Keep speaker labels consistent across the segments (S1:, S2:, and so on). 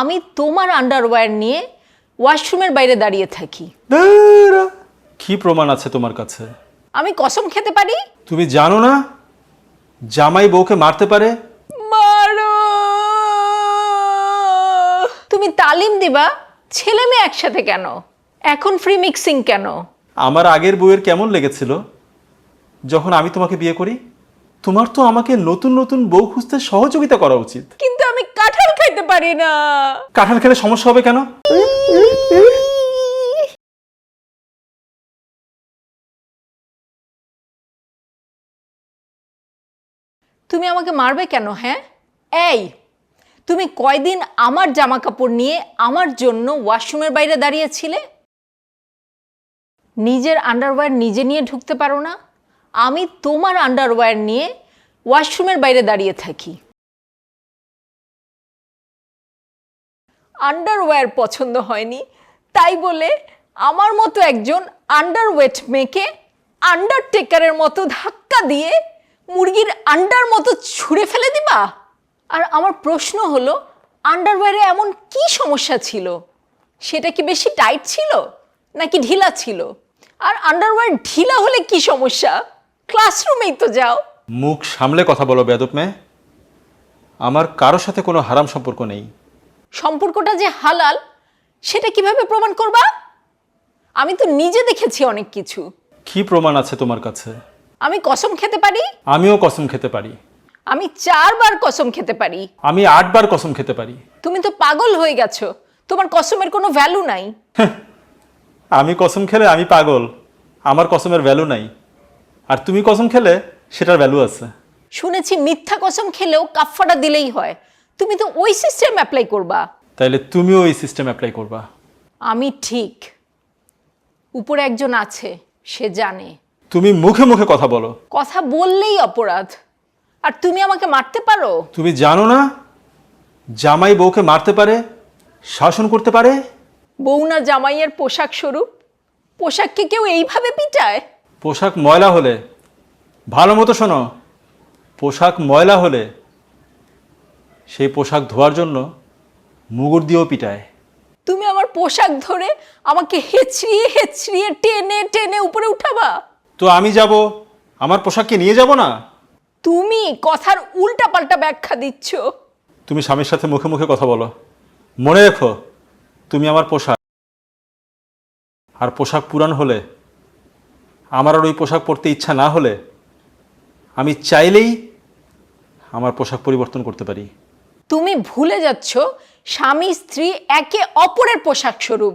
S1: আমি তোমার আন্ডারওয়্যার নিয়ে ওয়াশরুমের বাইরে দাঁড়িয়ে থাকি।
S2: কি প্রমাণ আছে তোমার কাছে?
S1: আমি কসম খেতে পারি?
S2: তুমি জানো না? জামাই বউকে মারতে পারে?
S1: মারো! তুমি তালিম দিবা ছেলে মেয়ে একসাথে কেন? এখন ফ্রি মিক্সিং কেন?
S2: আমার আগের বউয়ের কেমন লেগেছিল? যখন আমি তোমাকে বিয়ে করি তোমার তো আমাকে নতুন নতুন বউ খুঁজতে সহযোগিতা করা উচিত।
S1: কিন্তু খাইতে পারি না।
S2: কাঁঠাল খেলে সমস্যা হবে কেন?
S1: তুমি আমাকে মারবে কেন হ্যাঁ? এই তুমি কয়দিন আমার জামা কাপড় নিয়ে আমার জন্য ওয়াশরুমের বাইরে দাঁড়িয়েছিলে? নিজের আন্ডারওয়্যার নিজে নিয়ে ঢুকতে পারো না। আমি তোমার আন্ডারওয়্যার নিয়ে ওয়াশরুমের বাইরে দাঁড়িয়ে থাকি। আন্ডারওয়্যার পছন্দ হয়নি। তাই বলে আমার মতো একজন আন্ডারওয়েট মেয়েকে আন্ডারটেকারের মতো ধাক্কা দিয়ে মুরগির আন্ডার মতো ছুঁড়ে ফেলে দিবা? আর আমার প্রশ্ন হলো আন্ডারওয়্যারে এমন কি সমস্যা ছিল? সেটা কি বেশি টাইট ছিল? নাকি ঢিলা ছিল? আর আন্ডারওয়্যার ঢিলা হলে কি সমস্যা? ক্লাসরুমেই তো যাও।
S2: মুখ সামলে কথা বলো বেদব মেয়ে। আমার কারোর সাথে কোনো হারাম সম্পর্ক নেই।
S1: সম্পর্কটা যে হালাল সেটা কীভাবে প্রমাণ করবা? আমি তো নিজে দেখেছি অনেক কিছু।
S2: কি প্রমাণ আছে তোমার কাছে?
S1: আমি কসম খেতে পারি?
S2: আমিও কসম খেতে পারি।
S1: আমি চারবার কসম খেতে পারি।
S2: আমি আটবার কসম খেতে পারি।
S1: তুমি তো পাগল হয়ে গেছো। তোমার কসমের কোনো ভ্যালু নাই।
S2: আমি কসম খেলে আমি পাগল। আমার কসমের ভ্যালু নাই। আর তুমি কসম খেলে সেটার ভ্যালু আছে।
S1: শুনেছি মিথ্যা কসম খেলেও কাফফাটা দিলেই হয়। তুমি তো ওই সিস্টেম অ্যাপ্লাই করবা।
S2: তাহলে তুমিও ওই সিস্টেম অ্যাপ্লাই করবা।
S1: আমি ঠিক। উপরে একজন আছে সে জানে।
S2: তুমি মুখে মুখে কথা বলো।
S1: কথা বললেই অপরাধ। আর তুমি আমাকে মারতে পারো?
S2: তুমি জানো না? জামাই বউকে মারতে পারে? শাসন করতে পারে?
S1: বউ না জামাইয়ের পোশাক স্বরূপ? পোশাককে কেউ এইভাবে পিটায়?
S2: পোশাক ময়লা হলে। ভালো মতো শোনো। পোশাক ময়লা হলে সেই পোশাক ধোয়ার জন্য মুগুর দিয়েও পিটায়।
S1: তুমি আমার পোশাক ধরে আমাকে হেচড়িয়ে হেচড়িয়ে টেনে টেনে উপরে উঠাবা?
S2: তো আমি যাব আমার পোশাককে নিয়ে যাব না?
S1: তুমি কথার উল্টা পাল্টা ব্যাখ্যা দিচ্ছ।
S2: তুমি স্বামীর সাথে মুখে মুখে কথা বলো। মনে রেখো তুমি আমার পোশাক। আর পোশাক পুরান হলে আমার আর ওই পোশাক পরতে ইচ্ছা না হলে আমি চাইলেই আমার পোশাক পরিবর্তন করতে পারি।
S1: তুমি ভুলে যাচ্ছ, স্বামী, স্ত্রী একে অপরের পোশাক স্বরূপ।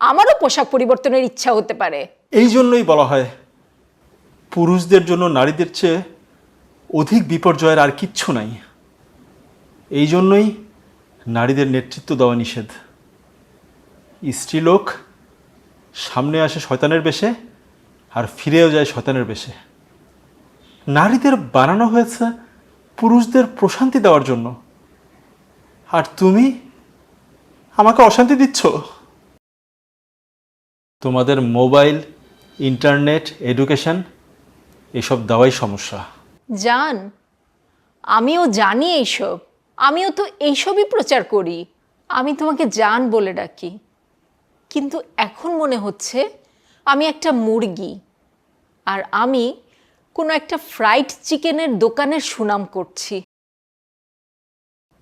S1: আমারও পোশাক পরিবর্তনের ইচ্ছা হতে পারে।
S2: এই জন্যই বলা হয়, পুরুষদের জন্য নারীদের চেয়ে অধিক বিপর্যয়ের আর কিচ্ছু নাই। এই জন্যই নারীদের নেতৃত্ব দেওয়া নিষেধ। স্ত্রীলোক সামনে আসে শয়তানের বেশে আর ফিরেও যায় শয়তানের বেশে। নারীদের বানানো হয়েছে পুরুষদের প্রশান্তি দেওয়ার জন্য। আর তুমি? আমাকে অশান্তি দিচ্ছ? তোমাদের মোবাইল ইন্টারনেট এডুকেশন এসব দেওয়াই সমস্যা।
S1: জান আমিও জানি এইসব। আমিও তো এইসবই প্রচার করি। আমি তোমাকে জান বলে ডাকি। কিন্তু এখন মনে হচ্ছে আমি একটা মুরগি। আর আমি কোনো একটা ফ্রাইড চিকেনের দোকানের সুনাম করছি।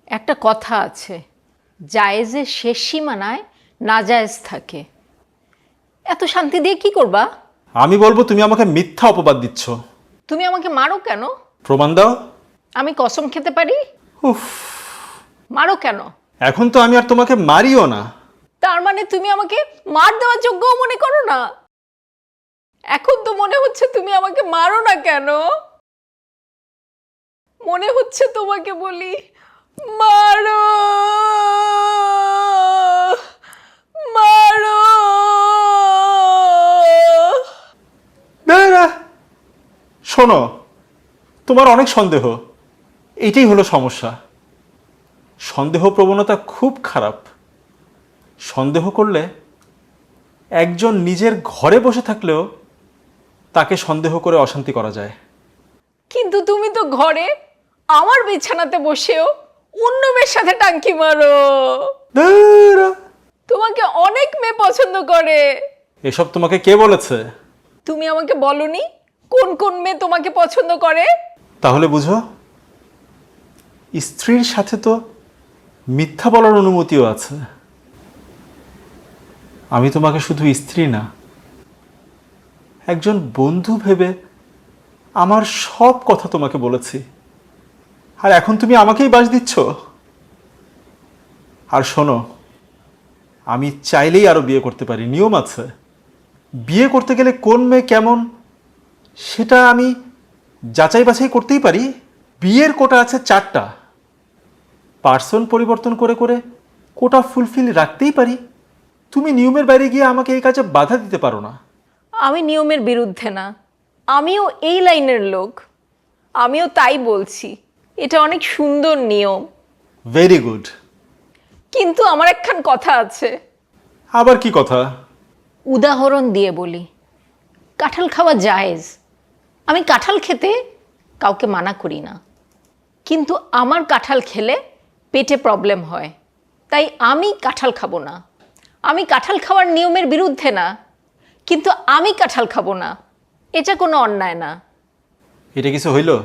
S1: একটা কথা আছে জায়েজের শেষ সীমানায় নাজায়েজ থাকে। এত শান্তি দিয়ে কি করবা?
S2: আমি বলব তুমি আমাকে মিথ্যা অপবাদ দিচ্ছ।
S1: তুমি আমাকে মারো কেন?
S2: প্রমাণ দাও।
S1: আমি কসম খেতে পারি?
S2: উফ।
S1: মারো কেন?
S2: এখন তো আমি আর তোমাকে মারিও না।
S1: তার মানে তুমি আমাকে মার দেওয়ার যোগ্যও মনে করো না? এখন তো মনে হচ্ছে তুমি আমাকে মারো না কেন? মনে হচ্ছে তোমাকে বলি মারো। মারো।
S2: দাঁড়া। শোনো তোমার অনেক সন্দেহ। এটাই হলো সমস্যা। সন্দেহ প্রবণতা খুব খারাপ। সন্দেহ করলে একজন নিজের ঘরে বসে থাকলেও তাকে সন্দেহ করে অশান্তি করা যায়।
S1: কিন্তু তুমি তো ঘরে আমার বিছানাতে বসেও অন্য মেয়ের সাথে টাঙ্কি মারো। তোমাকে অনেক মেয়ে পছন্দ করে।
S2: এসব তোমাকে কে বলেছে?
S1: তুমি আমাকে বলনি কোন কোন মেয়ে তোমাকে পছন্দ করে?
S2: তাহলে বুঝো স্ত্রীর সাথে তো মিথ্যা বলার অনুমতিও আছে। আমি তোমাকে শুধু স্ত্রী না একজন বন্ধু ভেবে আমার সব কথা তোমাকে বলেছি। আর এখন তুমি আমাকেই বাস দিচ্ছ? আর শোনো, আমি চাইলেই আরও বিয়ে করতে পারি, নিয়ম আছে। বিয়ে করতে গেলে কোন মেয়ে কেমন, সেটা আমি যাচাই বাছাই করতেই পারি। বিয়ের কোটা আছে চারটা। পার্সন পরিবর্তন করে করে কোটা ফুলফিল রাখতেই পারি। তুমি নিয়মের বাইরে গিয়ে আমাকে এই কাজে বাধা দিতে পারো না।
S1: আমি নিয়মের বিরুদ্ধে না। আমিও এই লাইনের লোক। আমিও তাই বলছি। এটা অনেক সুন্দর নিয়ম।
S2: ভেরি গুড
S1: কিন্তু আমার একখান কথা আছে।
S2: আবার কি কথা?
S1: উদাহরণ দিয়ে বলি। কাঁঠাল খাওয়া জায়েজ। আমি কাঁঠাল খেতে কাউকে মানা করি না। কিন্তু আমার কাঁঠাল খেলে পেটে প্রবলেম হয়। তাই আমি কাঁঠাল খাব না। আমি কাঁঠাল খাওয়ার নিয়মের বিরুদ্ধে না। কিন্তু আমি কাঁঠাল খাব না। এটা কোনো অন্যায় না।
S2: এটা কিছু হইল?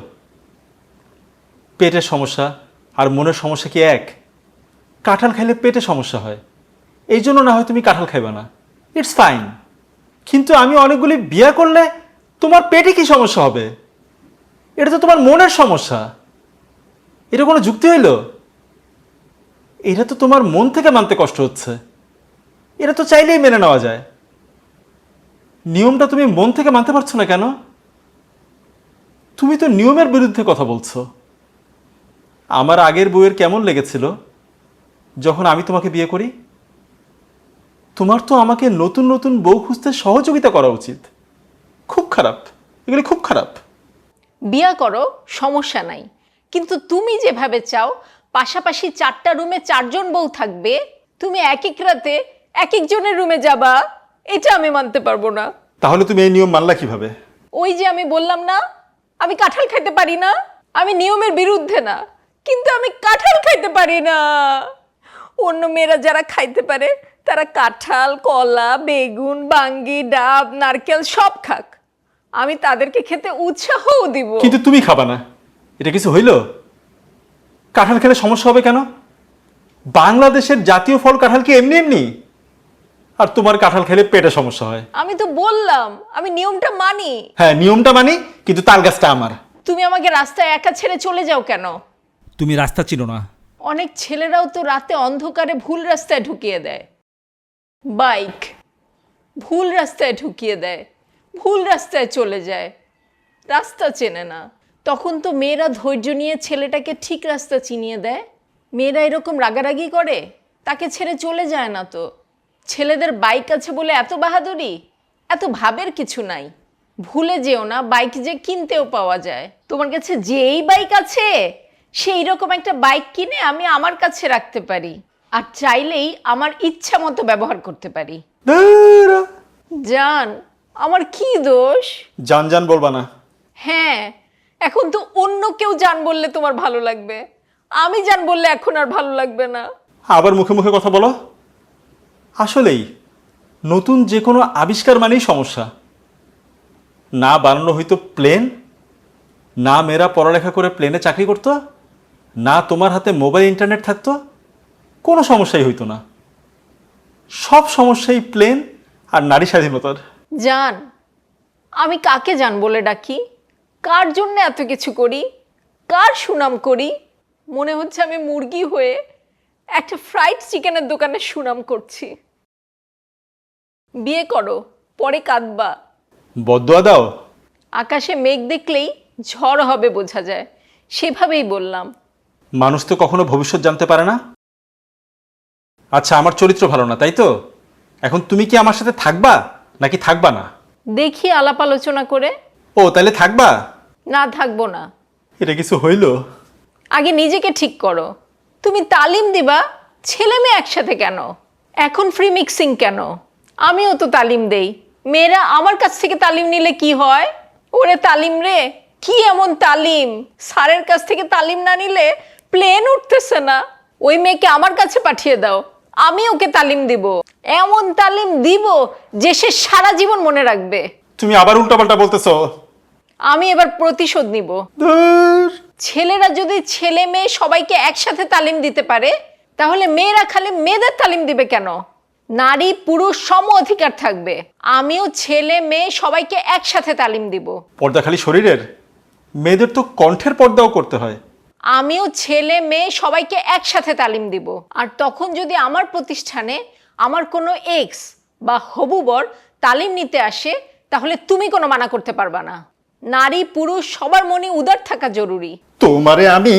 S2: পেটের সমস্যা আর মনের সমস্যা কি এক? কাঁঠাল খাইলে পেটে সমস্যা হয়। এই জন্য না হয় তুমি কাঁঠাল খাইবে না। ইটস ফাইন কিন্তু আমি অনেকগুলি বিয়ে করলে তোমার পেটে কি সমস্যা হবে? এটা তো তোমার মনের সমস্যা। এটা কোনো যুক্তি হইল? এটা তো তোমার মন থেকে মানতে কষ্ট হচ্ছে। এটা তো চাইলেই মেনে নেওয়া যায়। নিয়মটা তুমি মন থেকে মানতে পারছ না কেন? তুমি তো নিয়মের বিরুদ্ধে কথা বলছো। আমার আগের বউয়ের কেমন লেগেছিল? যখন আমি তোমাকে বিয়ে করি? তোমার তো আমাকে নতুন নতুন বউ খুঁজতে সহযোগিতা করা উচিত। খুব খারাপ। এগুলি খুব খারাপ।
S1: বিয়া করো সমস্যা নাই। কিন্তু তুমি যেভাবে চাও পাশাপাশি চারটা রুমে চারজন বউ থাকবে তুমি এক এক রাতে এক একজনের রুমে যাবা এটা আমি মানতে পারব না।
S2: তাহলে তুমি এই নিয়ম মানলা কীভাবে?
S1: ওই যে আমি বললাম না আমি কাঁঠাল খাইতে পারি না আমি নিয়মের বিরুদ্ধে না। কিন্তু আমি কাঁঠাল খাইতে পারি না। অন্য মেয়েরা যারা খাইতে পারে তারা কাঁঠাল কলা বেগুন বাঙ্গি ডাব নারকেল সব খাক। আমি তাদেরকে খেতে উৎসাহও দিব।
S2: কিন্তু তুমি খাবা না। এটা কিছু হইল? কাঁঠাল খেলে সমস্যা হবে কেন? বাংলাদেশের জাতীয় ফল কাঁঠাল কি এমনি এমনি? আর তোমার কাঁঠাল খেলে পেটে সমস্যা হয়।
S1: আমি তো বললাম আমি নিয়মটা মানি।
S2: হ্যাঁ নিয়মটা মানি কিন্তু তাল গাছটা আমার।
S1: তুমি আমাকে রাস্তায় একা ছেড়ে চলে যাও কেন?
S3: তুমি রাস্তা চিনো না।
S1: অনেক ছেলেরাও তো রাতে অন্ধকারে ভুল রাস্তায় ঢুকিয়ে দেয়। বাইক, ভুল রাস্তায় ঢুকিয়ে দেয়, ভুল রাস্তায় চলে যায়। রাস্তা চেনে না। তখন তো মেয়েরা ধৈর্য নিয়ে ছেলেটাকে ঠিক রাস্তা চিনিয়ে দেয়। মেয়েরা এরকম রাগারাগি করে, তাকে ছেড়ে চলে যায় না তো। ছেলেদের বাইক আছে বলে এত বাহাদুরি, এত ভাবের কিছু নাই। ভুলে যেও না, বাইক যে কিনতেও পাওয়া যায়। তোমার কাছে যেই বাইক আছে সেই রকম একটা বাইক কিনে আমি আমার কাছে রাখতে পারি। আর চাইলেই আমার ইচ্ছা মতো ব্যবহার করতে পারি। জান আমার কি দোষ?
S2: জান জান বলবা না।
S1: হ্যাঁ এখন তো অন্য কেউ জান বললে তোমার ভালো লাগবে। আমি জান বললে এখন আর ভালো লাগবে না।
S2: আবার মুখে মুখে কথা বলো। আসলেই নতুন যে কোনো আবিষ্কার মানেই সমস্যা। না বানানো হইতো প্লেন না মেয়েরা পড়ালেখা করে প্লেনে চাকরি করতো। না তোমার হাতে মোবাইল ইন্টারনেট থাকতো কোনো সমস্যাই হইতো না। সব সমস্যাই প্লেন আর নারী স্বাধীনতার।
S1: জান আমি কাকে জান বলে ডাকি? কার জন্য এত কিছু করি? কার সুনাম করি? মনে হচ্ছে আমি মুরগি হয়ে একটা ফ্রাইড চিকেনের দোকানে সুনাম করছি। বিয়ে করো পরে কাঁদবা।
S2: বদয়া দাও।
S1: আকাশে মেঘ দেখলেই ঝড় হবে বোঝা যায়। সেভাবেই বললাম।
S2: মানুষ তো কখনো ভবিষ্যৎ জানতে পারে না। আচ্ছা আমার চরিত্র ভালো না তাই তো? এখন তুমি কি আমার সাথে থাকবা নাকি থাকবা না?
S1: দেখি আলাপ আলোচনা করে।
S2: ও তাহলে থাকবা?
S1: না থাকব না।
S2: এটা কিছু হইল?
S1: আগে নিজেকে ঠিক করো। তুমি তালিম দিবা ছেলে মেয়ে একসাথে কেন? এখন ফ্রি মিক্সিং কেন? আমিও তো তালিম দেই। মেয়েরা আমার কাছ থেকে তালিম নিলে কি হয়? ওরে তালিম রে কি এমন তালিম? স্যারের কাছ থেকে তালিম না নিলে প্লেন উঠতেছে না। ওই মেয়েকে আমার কাছে পাঠিয়ে দাও। আমি ওকে তালিম দিব। এমন তালিম দিব যে সে সারা জীবন মনে রাখবে।
S2: তুমি আবার উল্টাপাল্টা বলতেছো।
S1: আমি এবার প্রতিশোধ নিব।
S2: ধুর।
S1: ছেলেরা যদি ছেলে মেয়ে সবাইকে একসাথে তালিম দিতে পারে তাহলে মেয়েরা খালি মেয়েদের তালিম দিবে কেন? নারী পুরুষ সম অধিকার থাকবে। আমিও ছেলে মেয়ে সবাইকে একসাথে তালিম দিব।
S2: পর্দা খালি শরীরের? মেয়েদের তো কণ্ঠের পর্দাও করতে হয়।
S1: আমিও ছেলে, মেয়ে সবাইকে একসাথে তালিম দিব। আর তখন যদি আমার প্রতিষ্ঠানে আমার কোনো এক্স বা হবু বর তালিম নিতে আসে, তাহলে তুমি কোনো মানা করতে পারবা না। নারী, পুরুষ, সবার মনে উদার থাকা জরুরি।
S4: তোমারে আমি